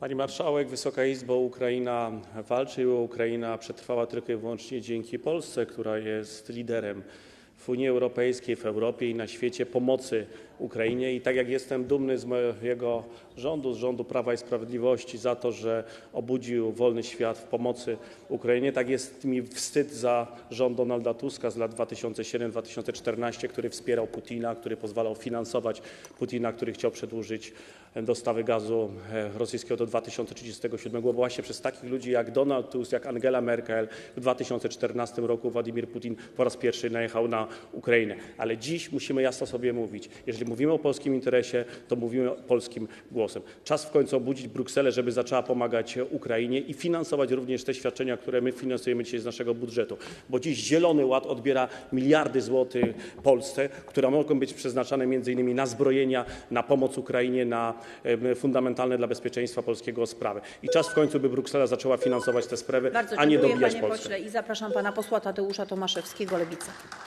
Pani Marszałek, Wysoka Izbo! Ukraina walczy i Ukraina przetrwała tylko i wyłącznie dzięki Polsce, która jest liderem w Unii Europejskiej, w Europie i na świecie pomocy Ukrainie. I tak jak jestem dumny z mojego rządu, z rządu Prawa i Sprawiedliwości, za to, że obudził wolny świat w pomocy Ukrainie, tak jest mi wstyd za rząd Donalda Tuska z lat 2007-2014, który wspierał Putina, który pozwalał finansować Putina, który chciał przedłużyć dostawy gazu e, rosyjskiego do 2037, bo właśnie przez takich ludzi jak Donald Tusk, jak Angela Merkel w 2014 roku Władimir Putin po raz pierwszy najechał na Ukrainę. Ale dziś musimy jasno sobie mówić, jeżeli mówimy o polskim interesie, to mówimy polskim głosem. Czas w końcu obudzić Brukselę, żeby zaczęła pomagać Ukrainie i finansować również te świadczenia, które my finansujemy dzisiaj z naszego budżetu, bo dziś Zielony Ład odbiera miliardy złotych Polsce, które mogą być przeznaczane m.in. na zbrojenia, na pomoc Ukrainie, na fundamentalne dla bezpieczeństwa polskiego sprawy. I czas w końcu, by Bruksela zaczęła finansować te sprawy, Bardzo a nie dziękuję, dobijać panie Polskę. pośle. I zapraszam pana posła Tadeusza Tomaszewskiego, Lewica.